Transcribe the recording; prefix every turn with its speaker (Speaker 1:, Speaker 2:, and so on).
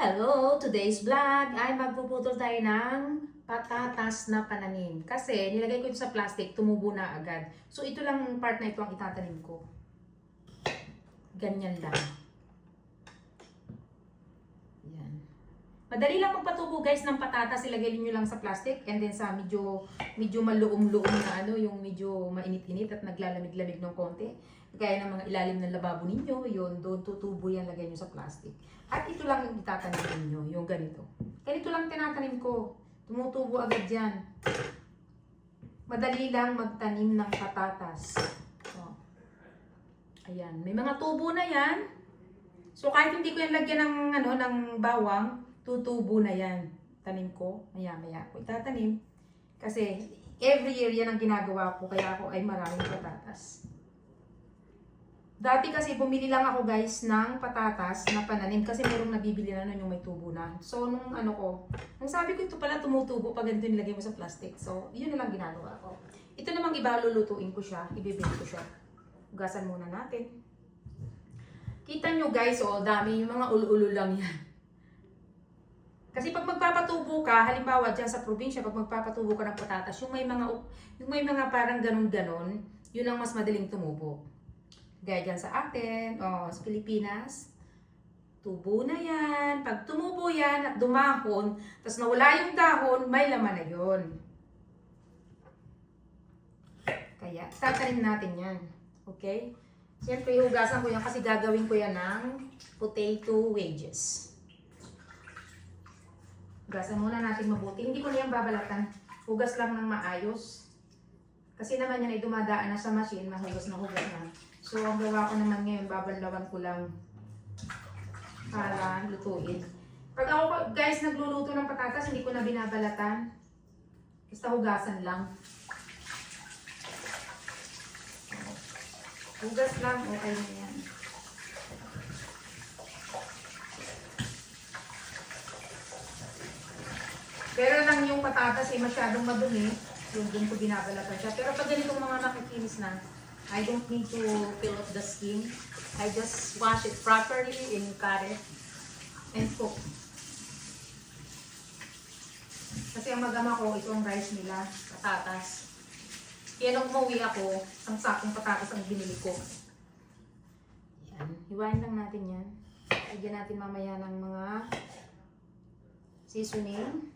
Speaker 1: Hello! Today's vlog ay magpuputol tayo ng patatas na pananim. Kasi nilagay ko ito sa plastic, tumubo na agad. So ito lang part na ito ang itatanim ko. Ganyan lang. Yan. Madali lang magpatubo guys ng patatas. Ilagay niyo lang sa plastic and then sa medyo medyo maluom-luom na ano, yung medyo mainit-init at naglalamig-lamig ng konti. Kaya ng mga ilalim ng lababo ninyo, yun, doon tutubo yan, lagay nyo sa plastic. At ito lang yung itatanim ninyo, yung ganito. Ganito lang tinatanim ko. Tumutubo agad yan. Madali lang magtanim ng patatas. So, ayan, may mga tubo na yan. So kahit hindi ko yan lagyan ng, ano, ng bawang, tutubo na yan. Tanim ko, maya-maya ko itatanim. Kasi every year yan ang ginagawa ko, kaya ako ay maraming patatas. Dati kasi bumili lang ako guys ng patatas na pananim kasi merong nabibili na nun yung may tubo na. So nung ano ko, nung sabi ko ito pala tumutubo pag ganito nilagay mo sa plastic. So yun na lang ginagawa ko. Ito namang iba lulutuin ko siya, ibibig ko siya. Ugasan muna natin. Kita nyo guys, oh, dami yung mga ul-ulo lang yan. Kasi pag magpapatubo ka, halimbawa dyan sa probinsya, pag magpapatubo ka ng patatas, yung may mga, yung may mga parang ganun-ganon, yun ang mas madaling tumubo. Gaya dyan sa atin, o sa Pilipinas, tubo na yan. Pag tumubo yan at dumahon, tapos nawala yung dahon, may laman na yun. Kaya, tatanim natin yan. Okay? Siyempre, hugasan ko yan kasi gagawin ko yan ng potato wedges. Hugasan muna natin mabuti. Hindi ko na yan babalatan. Hugas lang ng maayos. Kasi naman yan ay dumadaan na sa machine, mahugas na hugas na. So, ang gawa ko naman ngayon, babanlawan ko lang para lutuin. Pag ako, guys, nagluluto ng patatas, hindi ko na binabalatan. Basta hugasan lang. Hugas lang, okay na yan. Pero lang yung patatas ay masyadong madumi, yung dun ko binabalatan siya. Pero pag ganitong mga nakikinis na, I don't need to peel off the skin. I just wash it properly cut it and cook. Kasi ang magama ko, itong rice nila, patatas. Kaya nung umuwi ako, ang sakong patatas ang binili ko. Yan. Hiwain lang natin yan. Lagyan natin mamaya ng mga seasoning.